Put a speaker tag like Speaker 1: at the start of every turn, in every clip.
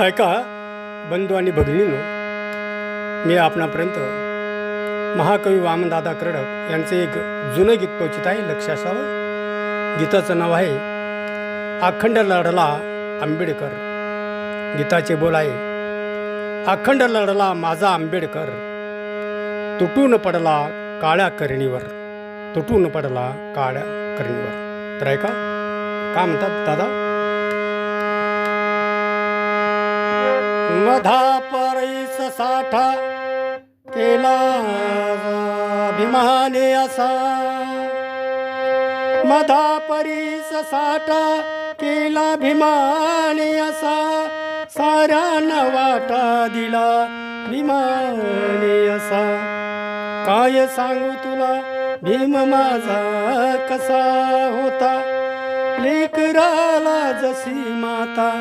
Speaker 1: ऐका बंधू आणि भगिनीनो मी आपणापर्यंत महाकवी वामनदादा कडक यांचे एक जुनं गीत पोचित आहे लक्ष असावं गीताचं नाव आहे अखंड लढला आंबेडकर. गीताचे बोल आहे अखंड लढला माझा आंबेडकर. तुटून पडला काळ्या करणीवर. तुटून पडला काळ्या करणीवर. तर ऐका का म्हणतात दादा? मधा परईस साठा केला अभिमाने असा. मधा परीस साठा केला भीमाने असा. साऱ्यांना वाटा दिला भीमाने असा. काय सांगू तुला भीम माझा कसा होता? लेकराला जशी माता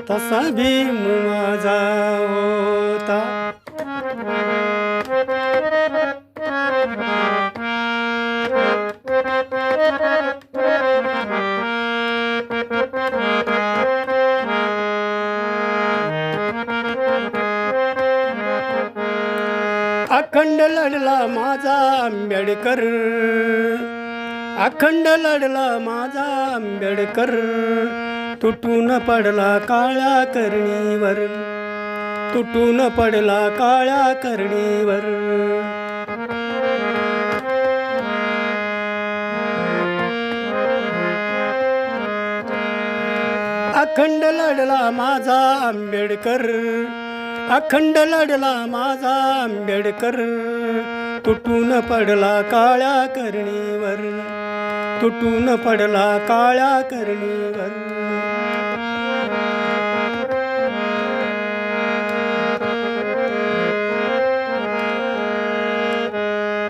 Speaker 1: तसा भीम माझा होता. अखंड लढला माझा आंबेडकर. अखंड लढला माझा आंबेडकर. तुटून पडला काळ्या करणीवर. तुटून पडला काळ्या करणीवर. अखंड लढला माझा आंबेडकर. अखंड लढला माझा आंबेडकर. तुटून पडला काळ्या करणीवर. तुटून पडला काळ्या करणीवर.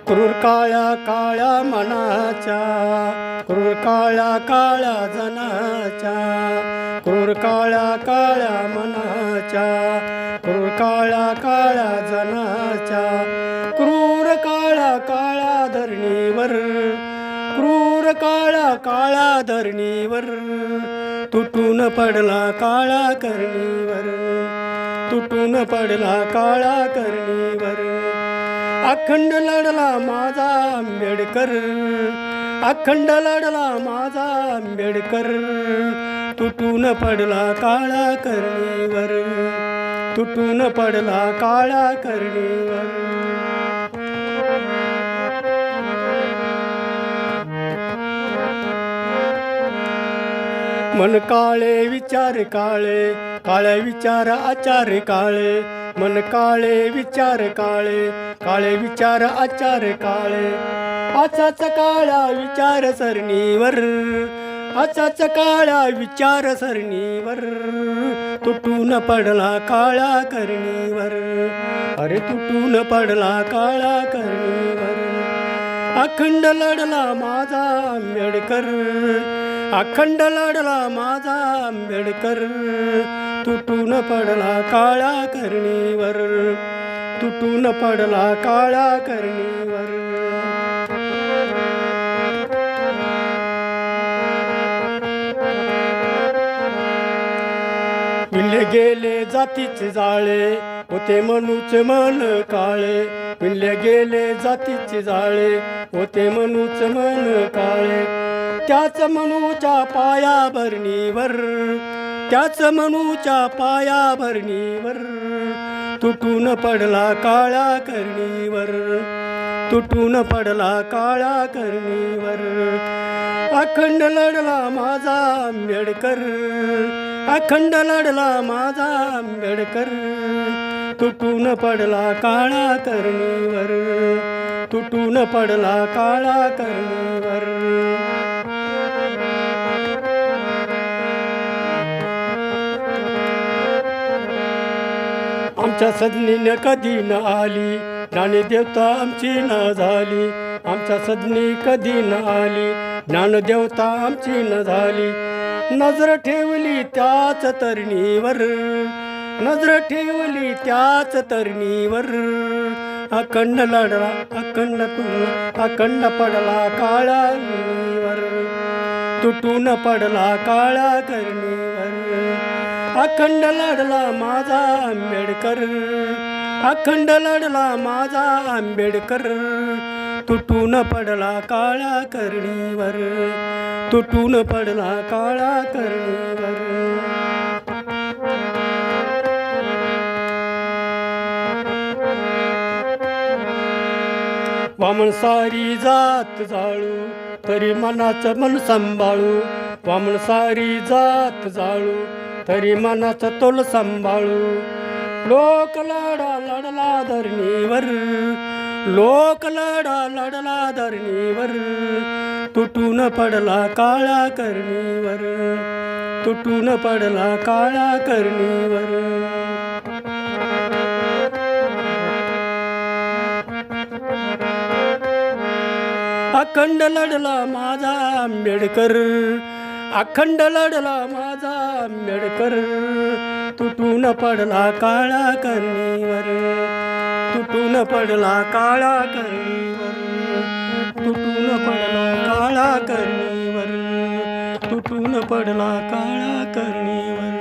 Speaker 1: क्रूर काळ्या काळ्या मनाच्या क्रूर काळ्या काळ्या जनाच्या क्रूर काळ्या काळ्या मनाच्या क्रूर काळ्या काळ्या जनाच्या क्रूर काळ्या काळ्या धरणीवर क्रूर काळ्या काळ्या धरणीवर तुटून पडला काळा करणीवर तुटून पडला काळा करणीवर अखंड लढला माझा आंबेडकर. अखंड लढला माझा आंबेडकर. तुटून पडला काळा करणीवर. तुटून पडला काळा करणीवर. मन काळे विचार काळे काळे विचार आचार काळे. मन काळे विचार काळे काळे विचार आचार काळे. आचाच काळा विचार सरणीवर आचाच काळा विचार सरणीवर तुटून पडला काळा करणीवर अरे तुटून पडला काळा करणीवर. अखंड लढला माझा आंबेडकर अखंड लढला माझा आंबेडकर. तुटून पडला काळा करणीवर. तुटून पडला काळा करणीवर. विणले गेले जातीचे जाळे होते मनूचे मन काळे. विणले गेले जातीचे जाळे होते मनूच मन काळे. त्याच मनूच्या पाया भरणीवर त्याच मनूच्या पाया भरणीवर तुटून पडला काळा करणीवर तुटून पडला काळा करणीवर. अखंड लढला माझा आंबेडकर अखंड लढला माझा आंबेडकर. तुटून पडला काळा करणीवर तुटून पडला काळा करणीवर. आमच्या सदनीने कधी न आली. ज्ञानदेवता आमची न झाली. आमच्या सदनी कधी न आली. ज्ञानदेवता आमची न झाली. नजर ठेवली त्याच तरणीवर. नजर ठेवली त्याच तरणीवर. अखंड लढला अखंड तुला अखंड पडला काळा वर तुटून पडला काळा करणीवर अखंड लढला माझा आंबेडकर. अखंड लढला माझा आंबेडकर. तुटून पडला काळा करणीवर. तुटून पडला काळा करणीवर. वामन सारी जात जाळू तरी मनाचं मन सांभाळू. वामन सारी जात जाळू तरी मनाचं तोल सांभाळू. लोक लढा लढला धरणीवर. लोक लढा लढला धरणीवर. तुटून पडला काळा करणीवर. तुटून पडला काळा करणीवर. अखंड लढला माझा आंबेडकर. अखंड लढला माझा आंबेडकर. तुटून पडला काळा करणीवर तुटून पडला काळा करणीवर तुटून पडला काळा करणीवर तुटून पडला काळा करणीवर